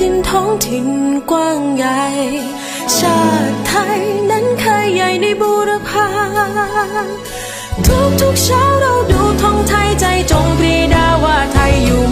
ดินท้องถิ่นกว้างใหญ่ ชาติไทยนั้นเคยใหญ่ในบูรพาทุกทุกเช้าเราดูท้องไทยใจจงปรีดาว่าไทยอยู่